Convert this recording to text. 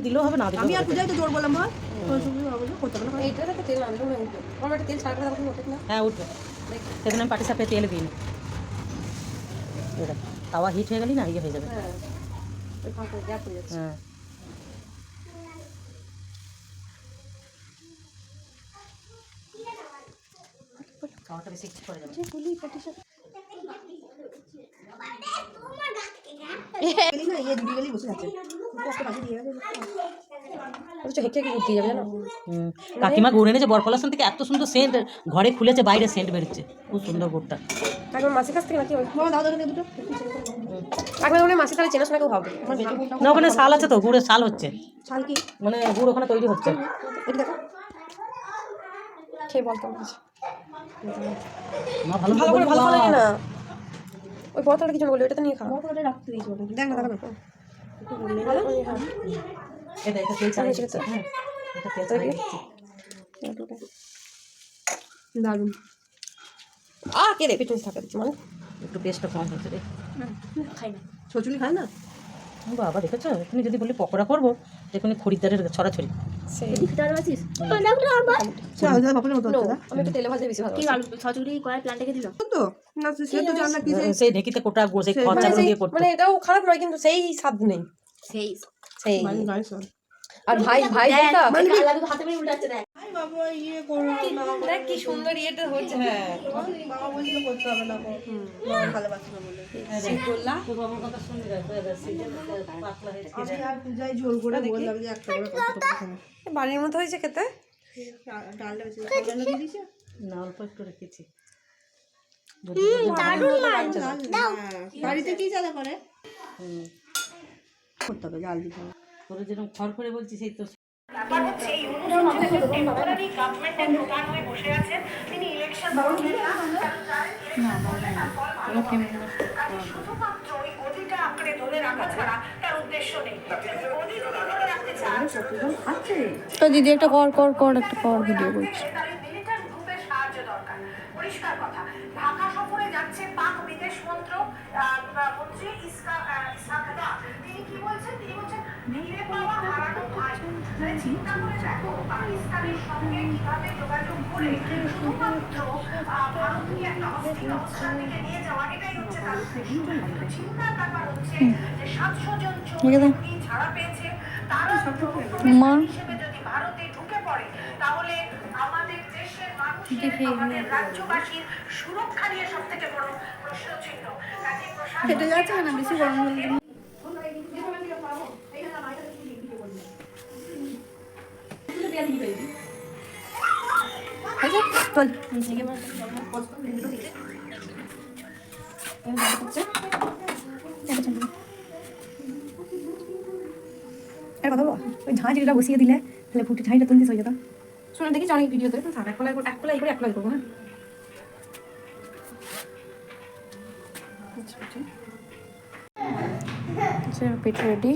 দিলেও হবে না আমি আর পূজাই তো জোর বললাম মনে হয় উঠবে তেল সেদিন আমি পাটি সাপে দিই তাওয়া হিট হয়ে গেলি না ইয়ে হয়ে যাবে। হ্যাঁ। খাওয়াটা বেশি করে যাবে গেলি না ইয়ে দিদি গেলি বসে আছে কষ্ট পাশে দিয়ে গেছে অথচ হেঁকে হেঁকে ঘুরতে যাবে জানো হুম। কাকিমা গুড় এনেছে বরপলাসন থেকে এত সুন্দর সেন্ট ঘরে খুলেছে বাইরে সেন্ট বেরোচ্ছে। খুব সুন্দর গুড়টা। একবার মাসির কাছ থেকে নাকি ওই দাও দুটো। একবার মনে মাসি তাহলে চেনাশোনা কেউ হবে। না ওখানে শাল আছে তো গুড়ের শাল হচ্ছে। শাল কি? মানে গুড় ওখানে তৈরি হচ্ছে। খেয়ে ভালো ভালো করে ভালো না। ওই বোতলটা কিছু বলি ওটা তো নিয়ে খাও মতো রাখতে দিয়েছি দেখ না দেখো এটা এটা তেল দিচ্ছে, হ্যাঁ। এটা তেল। দারুণ। আ কে রে? পিটুনি থাকে মানে? একটু পেস্টটা কম হয়েছে রে। খাই ছচুলি খায় না? ও বাবা দেখেছ? এখনই যদি বলি পকোড়া করব এখনই খরিদ্দারের ছড়াছড়ি সেই সে আলাদা বাপের মতো হচ্ছে না আমি একটু তেলে ভাজা বেশি ভালো কি আলু ছচুরি কড়াই প্লান্টে দিল তো না সে তো জান না কি সেই সেই ঢেকিতে কোটা সেই দিয়ে করতো মানে এটাও খারাপ নয় কিন্তু সেই স্বাদ নেই সেই সেই মানে আর ভাই ভাই যেটা হাতে করে উল্টাচ্ছে দেখ। বাবা ইয়ে করো দেখ কি সুন্দর ইয়েটা হচ্ছে হ্যাঁ। বাবা বলছিল করতে হবে না ভালোবাসি না বলে। বাড়ির মতো হয়েছে খেতে? না অল্প একটু রেখেছি। বাড়িতে কি চালা করে? করতে হবে জাল দিতে হবে। তোরা যেরকম খড় করে বলছি সেই তো তো দিদি একটা কর কর কর একটা কর ভিডিও করছি মিলিটারি গ্রুপের সাহায্য দরকার। পরিষ্কার কথা। ঢাকা সফরে যাচ্ছে পাক বিদেশ মন্ত্রী ইসকা তিনি কি বলছেন? তিনি বলছেন ভিড়ে পাওয়া হারানো ভাই চিন্তা করে দেখো পাকিস্তানের সঙ্গে কীভাবে যোগাযোগ করে শুধুমাত্র ভারতকে একটা অস্থির অবস্থার দিকে নিয়ে যাওয়া এটাই হচ্ছে তার চিন্তার ব্যাপার হচ্ছে যে সাতশো জন চোরী ছাড়া পেয়েছে তারা হিসেবে যদি ভারতে ঢুকে পড়ে তাহলে আমাদের দেশের মানুষের আমাদের রাজ্যবাসীর সুরক্ষা নিয়ে সব থেকে বড় প্রশ্ন চিহ্ন কাজে খেতে যাচ্ছে না বেশি গরম হলে একটা কথা বলো ওই ঝাঁঝিটা বসিয়ে দিলে তাহলে ফুটে ঝাঁঝিটা তুলতে হয়ে যেত শুনে দেখি অনেক ভিডিওতে থাক এক কলাই এক কলাই করে এক পিঠ রেডি